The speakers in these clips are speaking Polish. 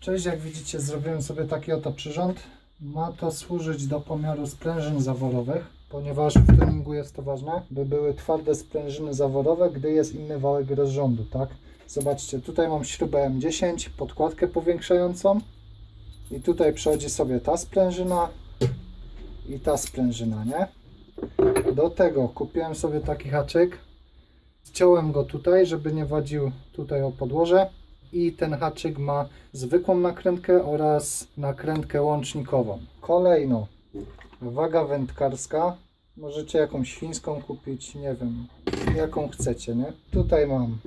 Cześć, jak widzicie zrobiłem sobie taki oto przyrząd. Ma to służyć do pomiaru sprężyn zaworowych, ponieważ w tuningu jest to ważne, by były twarde sprężyny zaworowe, gdy jest inny wałek rozrządu, tak? Zobaczcie, tutaj mam śrubę M10, podkładkę powiększającą i tutaj przechodzi sobie ta sprężyna i ta sprężyna, nie? Do tego kupiłem sobie taki haczyk, Ściąłem go tutaj, żeby nie wadził tutaj o podłoże. I ten haczyk ma zwykłą nakrętkę oraz nakrętkę łącznikową. Kolejno, waga wędkarska. Możecie jakąś chińską kupić, nie wiem, jaką chcecie, nie? Tutaj mam,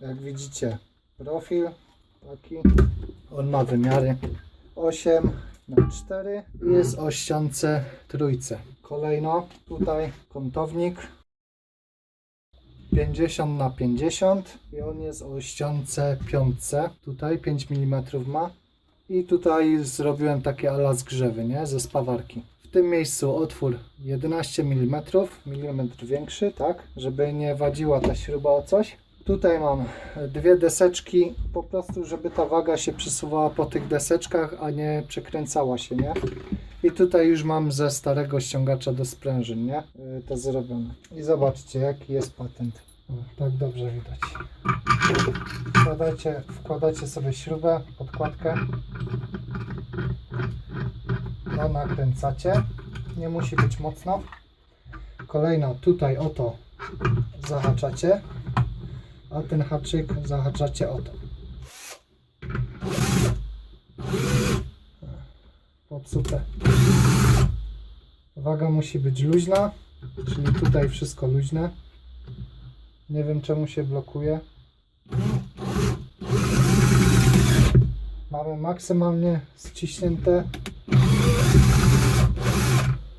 jak widzicie, profil taki. On ma wymiary 8 na 4 i jest o ściance trójce. Kolejno, tutaj kątownik 50 na 50 i on jest o ściance piątce. Tutaj 5 mm ma. I tutaj zrobiłem takie ala zgrzewy, nie? Ze spawarki. W tym miejscu otwór 11 mm, milimetr większy, tak? Żeby nie wadziła ta śruba o coś. Tutaj mam dwie deseczki, po prostu żeby ta waga się przesuwała po tych deseczkach, a nie przekręcała się, nie? I tutaj już mam ze starego ściągacza do sprężyn, nie? Y, To zrobione. I zobaczcie, jaki jest patent. Tak dobrze widać. Wkładajcie, wkładacie sobie śrubę, podkładkę. No, nakręcacie. Nie musi być mocno. Kolejno, tutaj o to zahaczacie, a ten haczyk zahaczacie o to. Popsute. Waga musi być luźna, czyli tutaj wszystko luźne. Nie wiem czemu się blokuje. Mamy maksymalnie ściśnięte.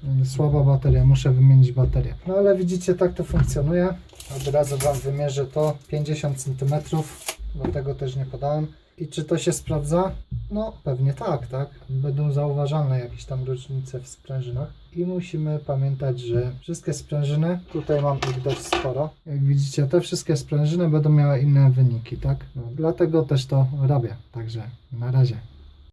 Mm, Słaba bateria, muszę wymienić baterię. No ale widzicie, tak to funkcjonuje. Od razu Wam wymierzę to 50 cm, dlatego też nie podałem. I czy to się sprawdza? No pewnie tak, tak. Będą zauważalne jakieś tam różnice w sprężynach. I musimy pamiętać, że wszystkie sprężyny, tutaj mam ich dość sporo. Jak widzicie, te wszystkie sprężyny będą miały inne wyniki, tak? No, dlatego też to robię. Także na razie.